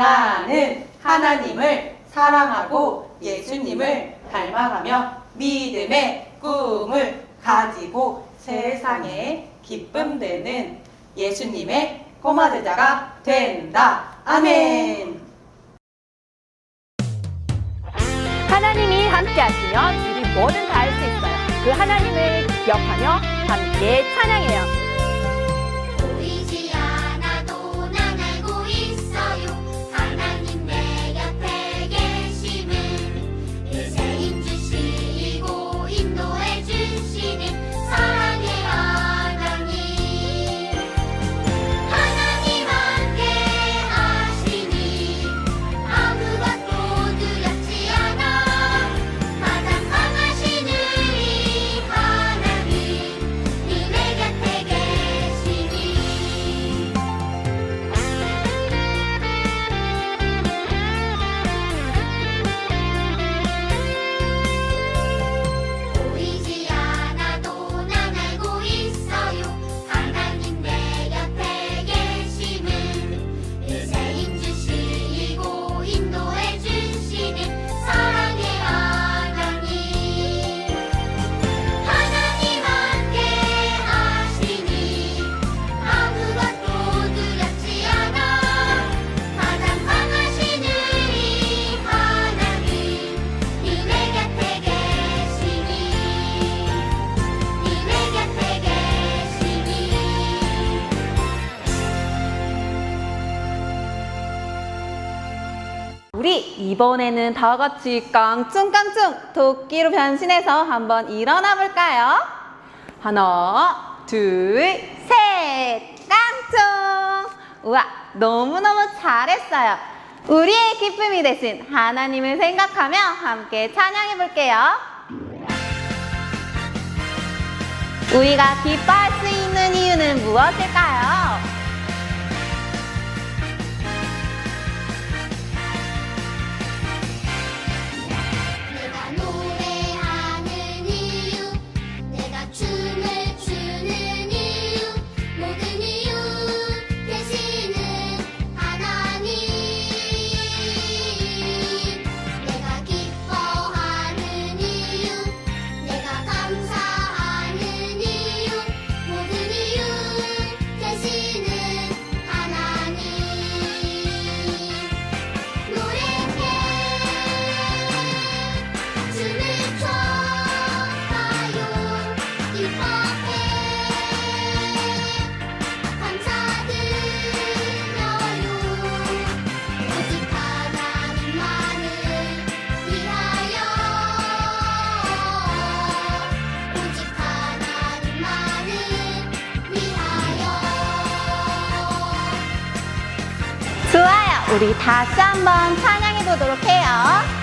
나는 하나님을 사랑하고 예수님을 닮아가며 믿음의 꿈을 가지고 세상에 기쁨 되는 예수님의 꼬마 제자가 된다. 아멘. 하나님이 함께 하시면 우리 뭐든 다 할 수 있어요. 그 하나님을 기억하며 함께 찬양해요. 이번에는 다 같이 깡충깡충 도끼로 변신해서 한번 일어나 볼까요? 하나, 둘, 셋! 깡충! 우와, 너무너무 잘했어요. 우리의 기쁨이 되신 하나님을 생각하며 함께 찬양해 볼게요. 우리가 기뻐할 수 있는 이유는 무엇일까요? 우리 다시 한번 찬양해 보도록 해요.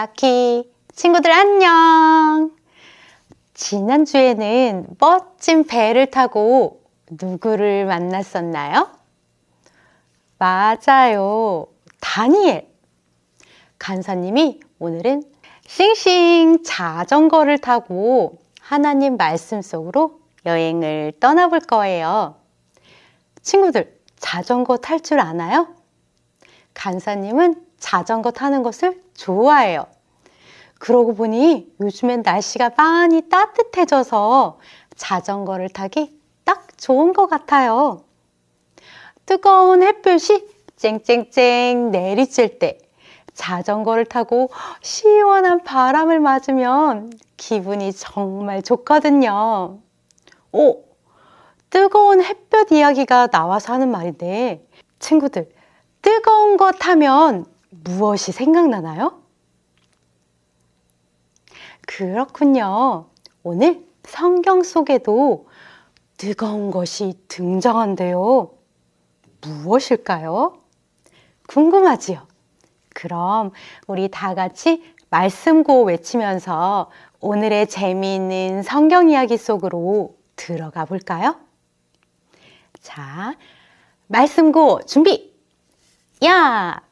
바퀴. 친구들 안녕. 지난주에는 멋진 배를 타고 누구를 만났었나요? 맞아요. 다니엘. 간사님이 오늘은 싱싱 자전거를 타고 하나님 말씀 속으로 여행을 떠나볼 거예요. 친구들, 자전거 탈 줄 아나요? 간사님은 자전거 타는 것을 좋아해요. 그러고 보니 요즘엔 날씨가 많이 따뜻해져서 자전거를 타기 딱 좋은 것 같아요. 뜨거운 햇볕이 쨍쨍쨍 내리칠 때 자전거를 타고 시원한 바람을 맞으면 기분이 정말 좋거든요. 오, 뜨거운 햇볕 이야기가 나와서 하는 말인데, 친구들, 뜨거운 거 타면 무엇이 생각나나요? 그렇군요. 오늘 성경 속에도 뜨거운 것이 등장한대요. 무엇일까요? 궁금하지요? 그럼 우리 다 같이 말씀고 외치면서 오늘의 재미있는 성경 이야기 속으로 들어가 볼까요? 자, 말씀고 준비! 야!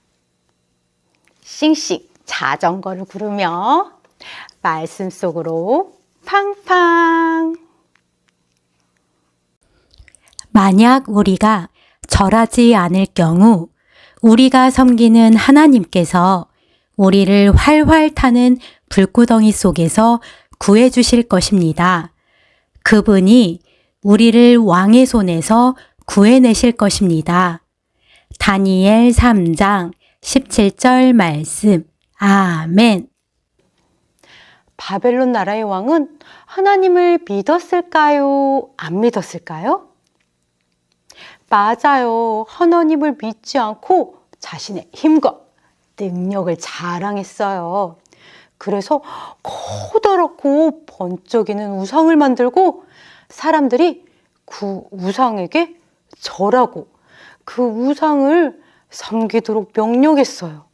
싱싱 자전거를 구르며 말씀 속으로 팡팡! 만약 우리가 절하지 않을 경우 우리가 섬기는 하나님께서 우리를 활활 타는 불구덩이 속에서 구해 주실 것입니다. 그분이 우리를 왕의 손에서 구해내실 것입니다. 다니엘 3장 17절 말씀. 아멘. 바벨론 나라의 왕은 하나님을 믿었을까요? 안 믿었을까요? 맞아요. 하나님을 믿지 않고 자신의 힘과 능력을 자랑했어요. 그래서 커다랗고 번쩍이는 우상을 만들고 사람들이 그 우상에게 절하고 그 우상을 섬기도록 명령했어요.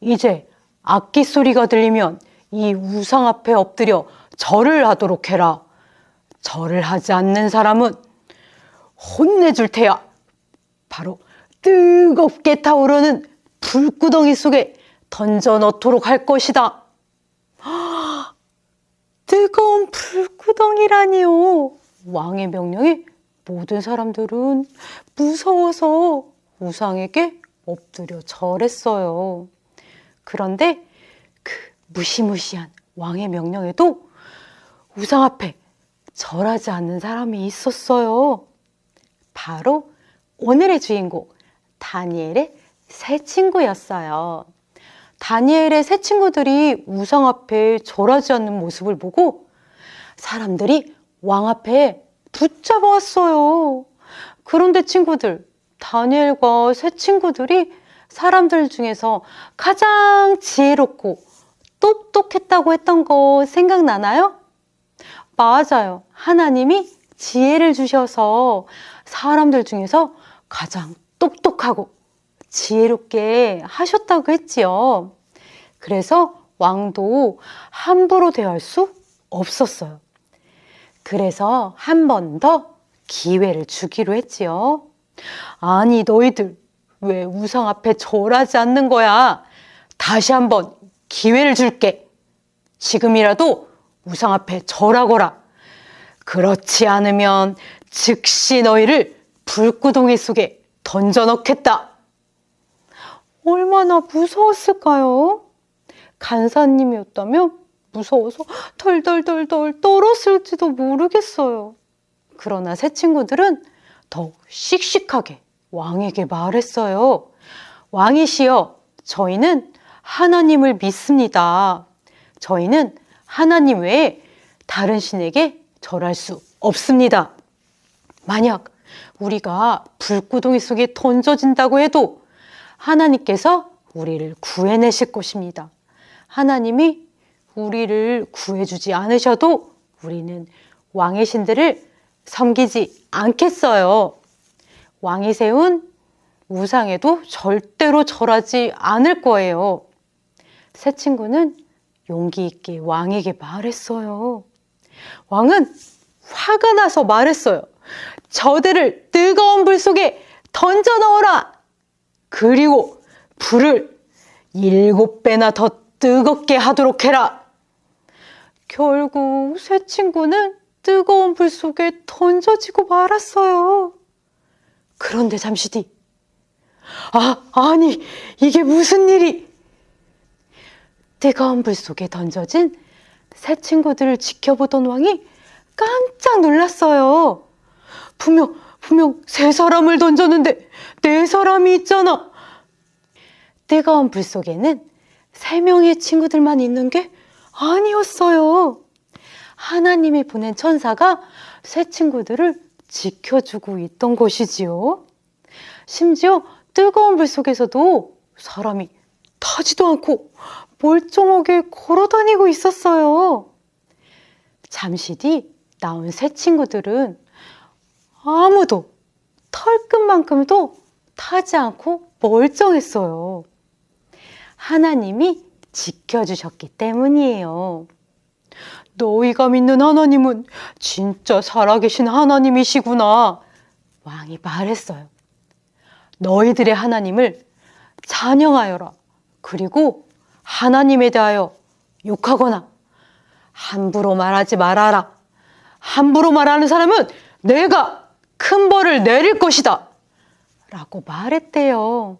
이제 악기 소리가 들리면 이 우상 앞에 엎드려 절을 하도록 해라. 절을 하지 않는 사람은 혼내줄 테야. 바로 뜨겁게 타오르는 불구덩이 속에 던져 넣도록 할 것이다. 뜨거운 불구덩이라니요. 왕의 명령에 모든 사람들은 무서워서 우상에게 엎드려 절했어요. 그런데 그 무시무시한 왕의 명령에도 우상 앞에 절하지 않는 사람이 있었어요. 바로 오늘의 주인공 다니엘의 새 친구였어요. 다니엘의 새 친구들이 우상 앞에 절하지 않는 모습을 보고 사람들이 왕 앞에 붙잡아 왔어요. 그런데 친구들, 다니엘과 새 친구들이 사람들 중에서 가장 지혜롭고 똑똑했다고 했던 거 생각나나요? 맞아요. 하나님이 지혜를 주셔서 사람들 중에서 가장 똑똑하고 지혜롭게 하셨다고 했지요. 그래서 왕도 함부로 대할 수 없었어요. 그래서 한 번 더 기회를 주기로 했지요. 아니, 너희들 왜 우상 앞에 절하지 않는 거야? 다시 한번 기회를 줄게. 지금이라도 우상 앞에 절하거라. 그렇지 않으면 즉시 너희를 불구덩이 속에 던져 넣겠다. 얼마나 무서웠을까요? 간사님이었다면 무서워서 덜덜덜덜 떨었을지도 모르겠어요. 그러나 새 친구들은 더욱 씩씩하게 왕에게 말했어요. 왕이시여, 저희는 하나님을 믿습니다. 저희는 하나님 외에 다른 신에게 절할 수 없습니다. 만약 우리가 불구덩이 속에 던져진다고 해도 하나님께서 우리를 구해내실 것입니다. 하나님이 우리를 구해주지 않으셔도 우리는 왕의 신들을 섬기지 않겠어요. 왕이 세운 우상에도 절대로 절하지 않을 거예요. 새 친구는 용기 있게 왕에게 말했어요. 왕은 화가 나서 말했어요. 저들을 뜨거운 불 속에 던져 넣어라! 그리고 불을 일곱 배나 더 뜨겁게 하도록 해라! 결국 새 친구는 뜨거운 불 속에 던져지고 말았어요. 그런데 잠시 뒤, 아, 아니, 이게 무슨 일이? 뜨거운 불 속에 던져진 새 친구들을 지켜보던 왕이 깜짝 놀랐어요. 분명, 분명 세 사람을 던졌는데 네 사람이 있잖아. 뜨거운 불 속에는 세 명의 친구들만 있는 게 아니었어요. 하나님이 보낸 천사가 새 친구들을 지켜주고 있던 것이지요. 심지어 뜨거운 불 속에서도 사람이 타지도 않고 멀쩡하게 걸어 다니고 있었어요. 잠시 뒤 나온 새 친구들은 아무도 털끝만큼도 타지 않고 멀쩡했어요. 하나님이 지켜주셨기 때문이에요. 너희가 믿는 하나님은 진짜 살아계신 하나님이시구나. 왕이 말했어요. 너희들의 하나님을 찬양하여라. 그리고 하나님에 대하여 욕하거나 함부로 말하지 말아라. 함부로 말하는 사람은 내가 큰 벌을 내릴 것이다. 라고 말했대요.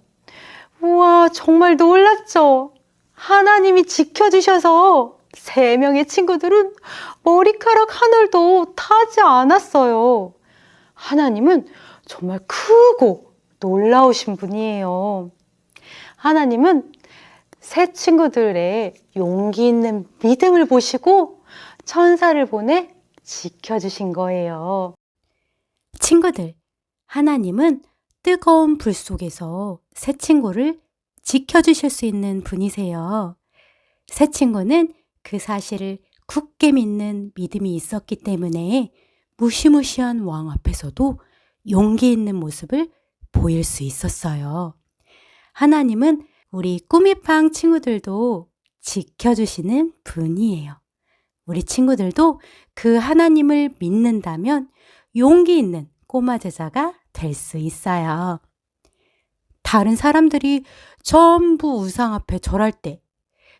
우와, 정말 놀랐죠? 하나님이 지켜주셔서 세 명의 친구들은 머리카락 하늘도 타지 않았어요. 하나님은 정말 크고 놀라우신 분이에요. 하나님은 새 친구들의 용기 있는 믿음을 보시고 천사를 보내 지켜주신 거예요. 친구들, 하나님은 뜨거운 불 속에서 새 친구를 지켜주실 수 있는 분이세요. 새 친구는 그 사실을 굳게 믿는 믿음이 있었기 때문에 무시무시한 왕 앞에서도 용기 있는 모습을 보일 수 있었어요. 하나님은 우리 꾸미팡 친구들도 지켜주시는 분이에요. 우리 친구들도 그 하나님을 믿는다면 용기 있는 꼬마 제자가 될 수 있어요. 다른 사람들이 전부 우상 앞에 절할 때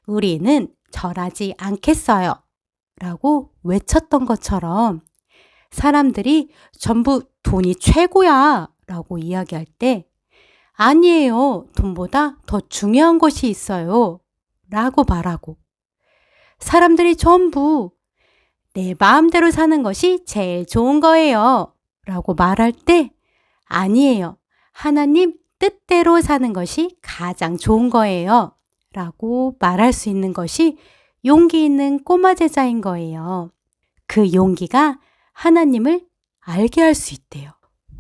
우리는 절하지 않겠어요. 라고 외쳤던 것처럼 사람들이 전부 돈이 최고야. 라고 이야기할 때 아니에요. 돈보다 더 중요한 것이 있어요. 라고 말하고 사람들이 전부 내 마음대로 사는 것이 제일 좋은 거예요. 라고 말할 때 아니에요. 하나님 뜻대로 사는 것이 가장 좋은 거예요. 라고 말할 수 있는 것이 용기 있는 꼬마 제자인 거예요. 그 용기가 하나님을 알게 할 수 있대요.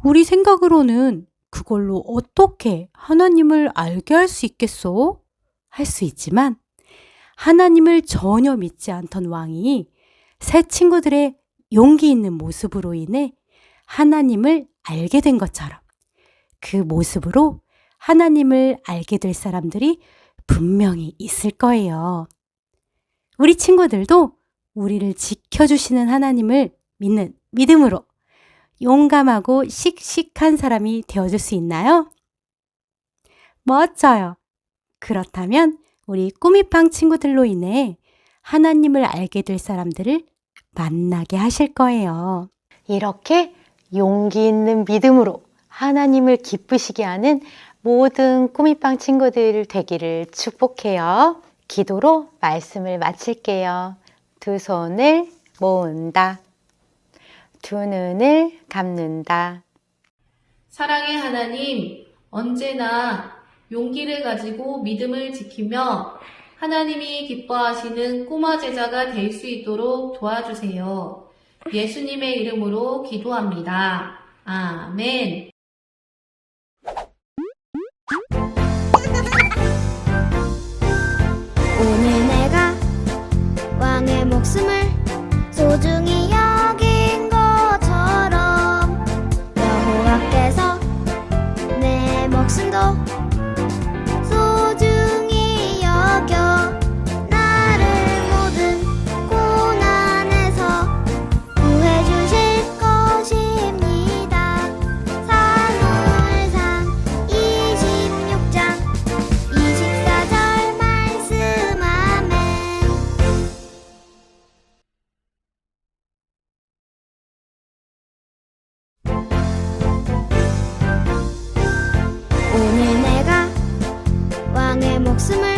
우리 생각으로는 그걸로 어떻게 하나님을 알게 할 수 있겠어? 할수 있지만 하나님을 전혀 믿지 않던 왕이 새 친구들의 용기 있는 모습으로 인해 하나님을 알게 된 것처럼 그 모습으로 하나님을 알게 될 사람들이 분명히 있을 거예요. 우리 친구들도 우리를 지켜주시는 하나님을 믿는 믿음으로 용감하고 씩씩한 사람이 되어줄 수 있나요? 멋져요. 그렇다면 우리 꾸미팡 친구들로 인해 하나님을 알게 될 사람들을 만나게 하실 거예요. 이렇게 용기 있는 믿음으로 하나님을 기쁘시게 하는 모든 꾸미빵 친구들 되기를 축복해요. 기도로 말씀을 마칠게요. 두 손을 모은다. 두 눈을 감는다. 사랑의 하나님, 언제나 용기를 가지고 믿음을 지키며 하나님이 기뻐하시는 꼬마 제자가 될 수 있도록 도와주세요. 예수님의 이름으로 기도합니다. 아멘. folks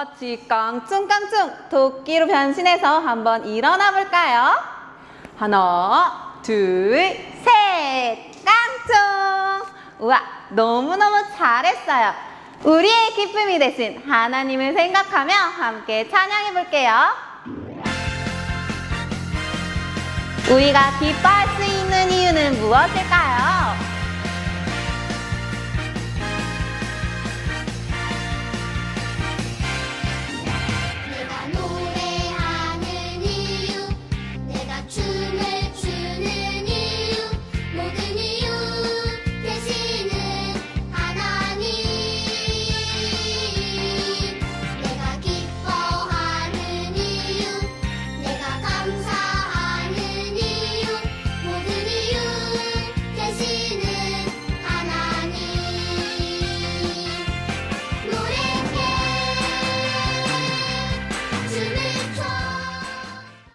같이 깡충깡충 도끼로 변신해서 한번 일어나 볼까요? 하나, 둘, 셋! 깡충! 우와, 너무너무 잘했어요. 우리의 기쁨이 되신 하나님을 생각하며 함께 찬양해 볼게요. 우리가 기뻐할 수 있는 이유는 무엇일까요?